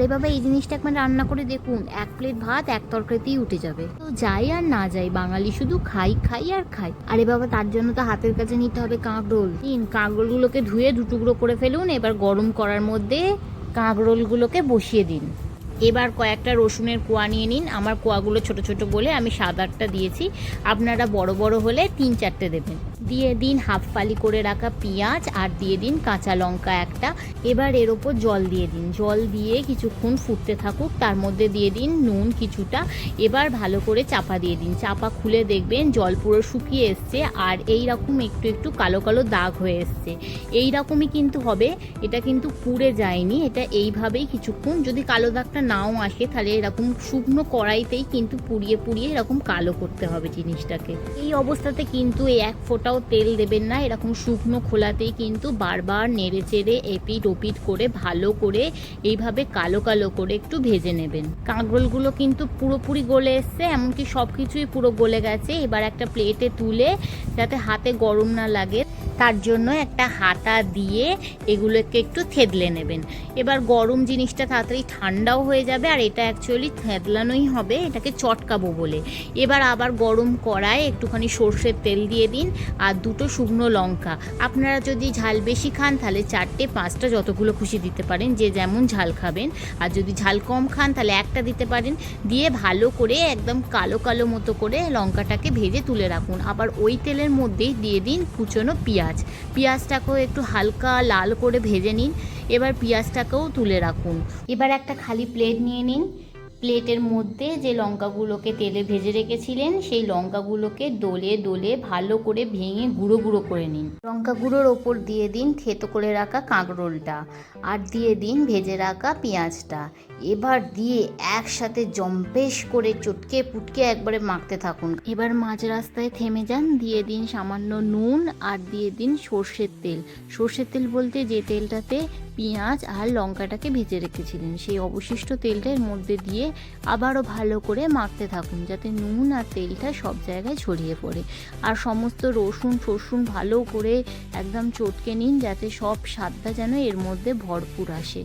আরে বাবা, এই জিনিসটা একবার রান্না করে দেখুন। এক প্লেট ভাত, এক তরকারিতেই উঠে যাবে। তো যাই আর না যাই, বাঙালি শুধু খাই খাই আর খাই। আরে বাবা, তার জন্য তো হাতের কাছে নিতে হবে কাঁকরোল। তিন কাঁকরোলগুলোকে ধুয়ে দু টুকরো করে ফেলুন, এবার গরম করার মধ্যে কাঁকরোলগুলোকে বসিয়ে দিন। এবার কয়েকটা রসুনের কোয়া নিয়ে নিন। আমার কোয়াগুলো ছোট ছোট বলে আমি আটটা দিয়েছি। আপনারা বড় বড় হলে তিন চারটে দেবেন। দিয়ে দিন হাফ ফালি করে রাখা পেঁয়াজ আর দিয়ে দিন কাঁচা লঙ্কা একটা। এবার এর ওপর জল দিয়ে দিন। জল দিয়ে কিছুক্ষণ ফুটতে থাকুক, তার মধ্যে দিয়ে দিন নুন কিছুটা। এবার ভালো করে চাপা দিয়ে দিন। চাপা খুলে দেখবেন জল পুরো শুকিয়ে এসছে আর এই রকম একটু একটু কালো কালো দাগ হয়ে এসছে। এই রকমই কিন্তু হবে, এটা কিন্তু পুড়ে যায়নি, এটা এইভাবেই কিছুক্ষণ। যদি কালো দাগটা নাও আসে, তাহলে এরকম শুকনো কড়াইতেই কিন্তু পুড়িয়ে পুড়িয়ে এরকম কালো করতে হবে জিনিসটাকে। এই অবস্থাতে কিন্তু এই এক ফোঁটাও তেল দেবেন না। এরকম শুকনো খোলাতেই কিন্তু বারবার নেড়ে চেড়ে এপিট ওপিট করে, ভালো করে এইভাবে কালো কালো করে একটু ভেজে নেবেন। কাঁকরোলগুলো কিন্তু পুরোপুরি গলে এসছে, এমনকি সব কিছুই পুরো গলে গেছে। এবার একটা প্লেটে তুলে যাতে হাতে গরম না লাগে। তার জন্য একটা হাতা দিয়ে এগুলোকে একটু থেদলে নেবেন। এবার গরম জিনিসটা তাড়াতাড়ি ঠান্ডাও হয়ে যাবে আর এটা অ্যাকচুয়ালি থেদলানোই হবে, এটাকে চটকাবো বলে। এবার আবার গরম কড়ায় একটুখানি সর্ষের তেল দিয়ে দিন আর দুটো শুকনো লঙ্কা। আপনারা যদি ঝাল বেশি খান তাহলে চারটে পাঁচটা যতগুলো খুশি দিতে পারেন, যে যেমন ঝাল খাবেন। আর যদি ঝাল কম খান তাহলে একটা দিতে পারেন। দিয়ে ভালো করে একদম কালো কালো মতো করে লঙ্কাটাকে ভেজে তুলে রাখুন। আবার ওই তেলের মধ্যেই দিয়ে দিন কুচনো পেঁয়াজ। পেঁয়াজটাকেও একটু হালকা লাল করে ভেজে নিন। এবার পেঁয়াজটাকেও তুলে রাখুন। এবার একটা খালি প্লেট নিয়ে নিন। প্লেটের মধ্যে যে লঙ্কাগুলোকে তেলে ভেজে রেখেছিলেন, সেই লঙ্কাগুলোকে দোলে দোলে ভালো করে ভেঙে গুঁড়ো গুঁড়ো করে নিন। লঙ্কা গুঁড়োর ওপর দিয়ে দিন থেতো করে রাখা কাঁকরোলটা আর দিয়ে দিন ভেজে রাখা পেঁয়াজটা। এবার দিয়ে একসাথে জম্পেশ করে চটকে পুটকে একবারে মাখতে থাকুন। এবার মাঝ রাস্তায় থেমে যান, দিয়ে দিন সামান্য নুন আর দিয়ে দিন সর্ষের তেল। সর্ষের তেল বলতে যে তেলটাতে পেঁয়াজ আর লঙ্কাটাকে ভেজে রেখেছিলেন, সেই অবশিষ্ট তেলটা এর মধ্যে দিয়ে আবারও ভালো করে মাখতে থাকুন যাতে নুন আর তেলটা সব জায়গায় ছড়িয়ে পড়ে। আর সমস্ত রসুন ফসুন ভালো করে একদম চটকে নিন যাতে সব স্বাদটা যেন এর মধ্যে ভরপুর আসে।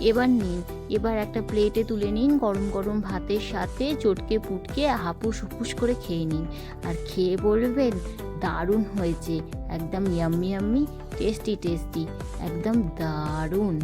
এবার নিন, এবার একটা প্লেটে তুলে নিন গরম গরম ভাতের সাথে চটকে পুটকে হাপুস হুপুস করে খেয়ে নিন। আর খেয়ে বলবেন, দারুণ হয়েছে, একদম ইয়াম্মি ইয়াম্মি টেস্টি টেস্টি একদম দারুণ।